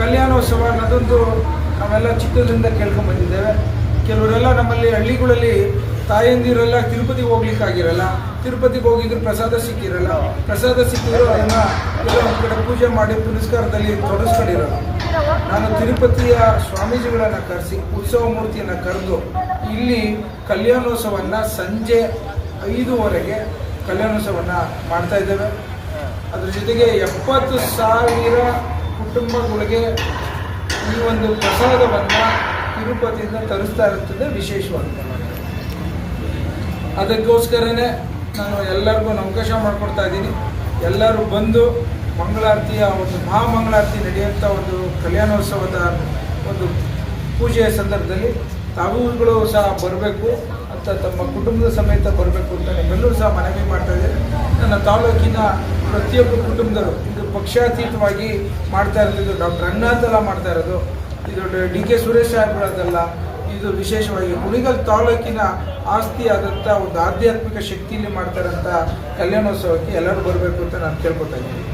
ಕಲ್ಯಾಣೋತ್ಸವ ಅನ್ನೋದೊಂದು ನಾವೆಲ್ಲ ಚಿಕ್ಕದ್ರಿಂದ ಕೇಳ್ಕೊಂಡ್ ಬಂದಿದ್ದೇವೆ. ಕೆಲವರೆಲ್ಲ ನಮ್ಮಲ್ಲಿ ಹಳ್ಳಿಗಳಲ್ಲಿ ತಾಯಂದಿರೆಲ್ಲ ತಿರುಪತಿಗೆ ಹೋಗ್ಲಿಕ್ಕಾಗಿರಲ್ಲ, ತಿರುಪತಿಗೆ ಹೋಗಿದ್ರು ಪ್ರಸಾದ ಸಿಕ್ಕಿರಲ್ಲ, ಪ್ರಸಾದ ಸಿಕ್ಕಿದ್ರು ಅದನ್ನ ಎಲ್ಲ ಒಂದು ಕಡೆ ಪೂಜೆ ಮಾಡಿ ಪುನಸ್ಕಾರದಲ್ಲಿ ತೊಡಸ್ಕೊಂಡಿರಲ್ಲ ನಾನು ತಿರುಪತಿಯ ಸ್ವಾಮೀಜಿಗಳನ್ನು ಕರೆಸಿ, ಉತ್ಸವ ಮೂರ್ತಿಯನ್ನು ಕರೆದು, ಇಲ್ಲಿ ಕಲ್ಯಾಣೋತ್ಸವವನ್ನು ಸಂಜೆ ಐದೂವರೆಗೆ ಕಲ್ಯಾಣೋತ್ಸವನ್ನ ಮಾಡ್ತಾ ಇದ್ದೇವೆ. ಅದ್ರ ಜೊತೆಗೆ ಎಪ್ಪತ್ತು ಸಾವಿರ ಕುಟುಂಬಗಳಿಗೆ ಈ ಒಂದು ಪ್ರಸಾದವನ್ನು ತಿರುಪತಿಯಿಂದ ತರಿಸ್ತಾ ಇರುತ್ತದೆ ವಿಶೇಷವಾಗಿ. ಅದಕ್ಕೋಸ್ಕರನೇ ನಾನು ಎಲ್ಲರಿಗೂ ಅವಕಾಶ ಮಾಡಿಕೊಡ್ತಾ ಇದ್ದೀನಿ. ಎಲ್ಲರೂ ಬಂದು ಮಂಗಳಾರತಿಯ ಒಂದು ಮಹಾಮಂಗಳಾರತಿ ನಡೆಯುವಂಥ ಒಂದು ಕಲ್ಯಾಣೋತ್ಸವದ ಒಂದು ಪೂಜೆಯ ಸಂದರ್ಭದಲ್ಲಿ ತಾವುಗಳು ಸಹ ಬರಬೇಕು, ಅಂತ ತಮ್ಮ ಕುಟುಂಬದ ಸಮೇತ ಬರಬೇಕು ಅಂತ ನಿಮ್ಮೆಲ್ಲರೂ ಸಹ ಮನವಿ ಮಾಡ್ತಾ ಇದ್ದೇನೆ. ನನ್ನ ತಾಲೂಕಿನ ಪ್ರತಿಯೊಬ್ಬ ಕುಟುಂಬದವರು, ಇದು ಪಕ್ಷಾತೀತವಾಗಿ ಮಾಡ್ತಾ ಇರೋದು ಡಾಕ್ಟರ್ ರಂಗನಾಥಲ್ಲ ಮಾಡ್ತಾ ಇರೋದು, ಇದು ಡಿ ಕೆ ಸುರೇಶ್ ಸಾಹೇಬ್ರದಲ್ಲ ಇದು ವಿಶೇಷವಾಗಿ ಹುಣಿಗಲ್ ತಾಲೂಕಿನ ಆಸ್ತಿ ಆದಂಥ ಒಂದು ಆಧ್ಯಾತ್ಮಿಕ ಶಕ್ತಿಯಲ್ಲಿ ಮಾಡ್ತಾ ಇರೋಂಥ ಕಲ್ಯಾಣೋತ್ಸವಕ್ಕೆ ಎಲ್ಲರೂ ಬರಬೇಕು ಅಂತ ನಾನು ಕೇಳ್ಕೊತಾ ಇದ್ದೀನಿ.